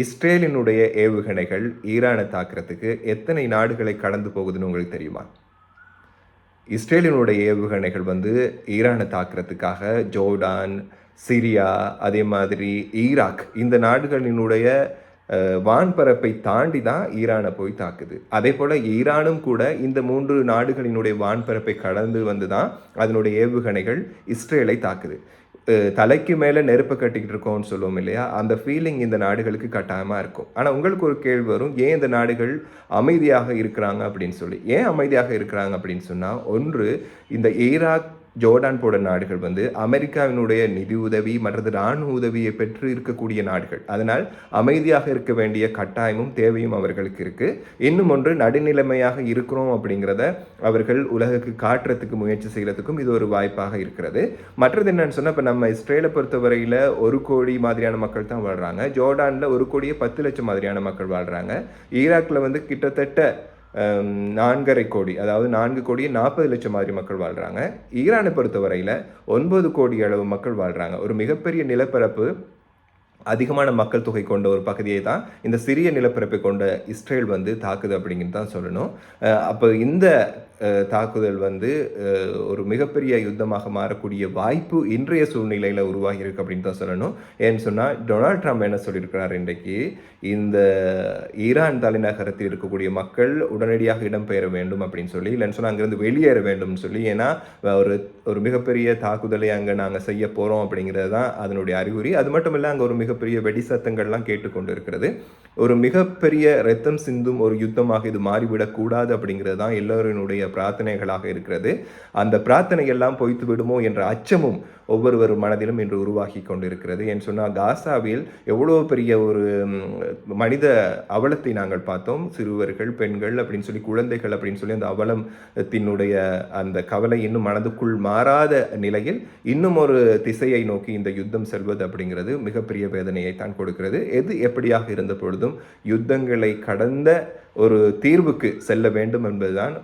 இஸ்ரேலினுடைய ஏவுகணைகள் ஈரானை தாக்குறதுக்கு எத்தனை நாடுகளை கடந்து போகுதுன்னு உங்களுக்கு தெரியுமா? இஸ்ரேலினுடைய ஏவுகணைகள் வந்து ஈரானை தாக்குறதுக்காக ஜோர்டான் சிரியா அதே மாதிரி ஈராக் இந்த நாடுகளினுடைய வான்பரப்பை தாண்டி தான் ஈரானை போய் தாக்குது. அதே போல் ஈரானும் கூட இந்த மூன்று நாடுகளினுடைய வான்பரப்பை கடந்து வந்து தான் அதனுடைய ஏவுகணைகள் இஸ்ரேலை தாக்குது. தலைக்கு மேலே நெருப்பை கட்டிக்கிட்டு இருக்கோம்னு சொல்லுவோம் இல்லையா? அந்த ஃபீலிங் இந்த நாடுகளுக்கு கட்டாயமாக இருக்கும். ஆனால் உங்களுக்கு ஒரு கேள்வி வரும் ஏன் இந்த நாடுகள் அமைதியாக இருக்கிறாங்க அப்படின்னு சொல்லி? ஏன் அமைதியாக இருக்கிறாங்க அப்படின்னு சொன்னால் ஒன்று இந்த ஈராக் ஜோர்டான் போன்ற நாடுகள் வந்து அமெரிக்காவினுடைய நிதி உதவி மற்றது இராணுவ உதவியை பெற்று இருக்கக்கூடிய நாடுகள். அதனால் அமைதியாக இருக்க வேண்டிய கட்டாயமும் தேவையும் அவர்களுக்கு இருக்குது இன்னும் ஒன்று நடுநிலைமையாக இருக்கிறோம் அப்படிங்கிறத அவர்கள் உலகுக்கு காட்டுறதுக்கு முயற்சி செய்கிறதுக்கும் இது ஒரு வாய்ப்பாக இருக்கிறது. மற்றது என்னன்னு சொன்னால் இப்போ நம்ம இஸ்ரேலை பொறுத்தவரையில் ஒரு கோடி மாதிரியான மக்கள் தான் வாழ்கிறாங்க ஜோர்டானில் ஒரு கோடியே பத்து லட்சம் மாதிரியான மக்கள் வாழ்கிறாங்க ஈராக்கில் வந்து கிட்டத்தட்ட நான்கரை கோடி அதாவது நான்கு கோடியே நாற்பது லட்சம் மாதிரி மக்கள் வாழ்கிறாங்க ஈரானை பொறுத்தவரையில் ஒன்பது கோடி அளவு மக்கள் வாழ்கிறாங்க ஒரு மிகப்பெரிய நிலப்பரப்பு அதிகமான மக்கள் தொகை கொண்ட ஒரு பகுதியை தான் இந்த சிறிய நிலப்பரப்பை கொண்ட இஸ்ரேல் வந்து தாக்குது அப்படிங்கிறது தான் சொல்லணும். அப்போ இந்த தாக்குதல் வந்து ஒரு மிகப்பெரிய யுத்தமாக மாறக்கூடிய வாய்ப்பு இன்றைய சூழ்நிலையில் உருவாகி இருக்கு அப்படின்னு தான் சொல்லணும். ஏன்னு சொன்னால் டொனால்ட் ட்ரம்ப் என்ன சொல்லியிருக்கிறார் இன்றைக்கு? இந்த ஈரான் தலைநகரத்தில் இருக்கக்கூடிய மக்கள் உடனடியாக இடம்பெயர வேண்டும் அப்படின்னு சொல்லி இல்லைன்னு சொன்னால் அங்கேருந்து வெளியேற வேண்டும்னு சொல்லி ஏன்னா ஒரு ஒரு மிகப்பெரிய தாக்குதலை அங்கே நாங்கள் செய்ய போகிறோம் அப்படிங்கிறது தான் அதனுடைய அறிகுறி. அது மட்டும் இல்லை அங்கே ஒரு மிகப்பெரிய வெடி சத்தங்கள்லாம் கேட்டுக்கொண்டு இருக்கிறது ஒரு மிகப்பெரிய ரத்தம் சிந்தும் ஒரு யுத்தமாக இது மாறிவிடக்கூடாது அப்படிங்கிறது தான் எல்லோரினுடைய பிரார்த்தனைகளாக இருக்கிறது. அந்த பிரார்த்தனை எல்லாம் பொய்த்து விடுமோ என்ற அச்சமும் ஒவ்வொருவர் மனதிலும் இன்று உருவாகி கொண்டிருக்கிறது. என்று சொன்னால் காசாவில் எவ்வளோ பெரிய ஒரு மனித அவலத்தை நாங்கள் பார்த்தோம். சிறுவர்கள் பெண்கள் அப்படின்னு சொல்லி குழந்தைகள் அப்படின்னு சொல்லி அந்த அவலத்தினுடைய அந்த கவலை இன்னும் மனதுக்குள் மாறாத நிலையில் இன்னும் ஒரு திசையை நோக்கி இந்த யுத்தம் செல்வது அப்படிங்கிறது மிகப்பெரிய வேதனையை தான் கொடுக்கிறது. எது எப்படியாக இருந்த பொழுதும் யுத்தங்களை கடந்த ஒரு தீர்வுக்கு செல்ல வேண்டும் என்பதுதான்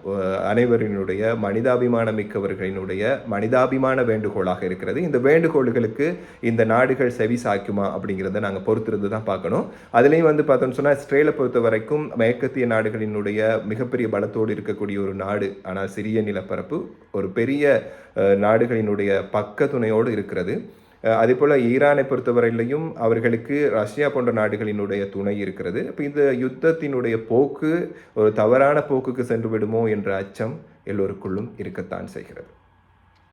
அனைவரினுடைய மனிதாபிமான மிக்கவர்களினுடைய மனிதாபிமான வேண்டுகோளாக இருக்கிறது. இந்த வேண்டுகோள்களுக்கு இந்த நாடுகள் செவி சாய்க்குமா அப்படிங்கிறத நாங்கள் பொறுத்திருந்து தான் பார்க்கணும். அதுலேயும் வந்து பார்த்தோம்னு சொன்னால் இஸ்ரேலை பொறுத்த வரைக்கும் மேற்கத்திய நாடுகளினுடைய மிகப்பெரிய பலத்தோடு இருக்கக்கூடிய ஒரு நாடு ஆனால் சிறிய நிலப்பரப்பு ஒரு பெரிய நாடுகளினுடைய பக்க துணையோடு இருக்கிறது. அதே போல் ஈரானை பொறுத்தவரையிலையும் அவர்களுக்கு ரஷ்யா போன்ற நாடுகளினுடைய துணை இருக்கிறது. இப்போ இந்த யுத்தத்தினுடைய போக்கு ஒரு தவறான போக்குக்கு சென்று விடுமோ என்ற அச்சம் எல்லோருக்குள்ளும் இருக்கத்தான் செய்கிறது.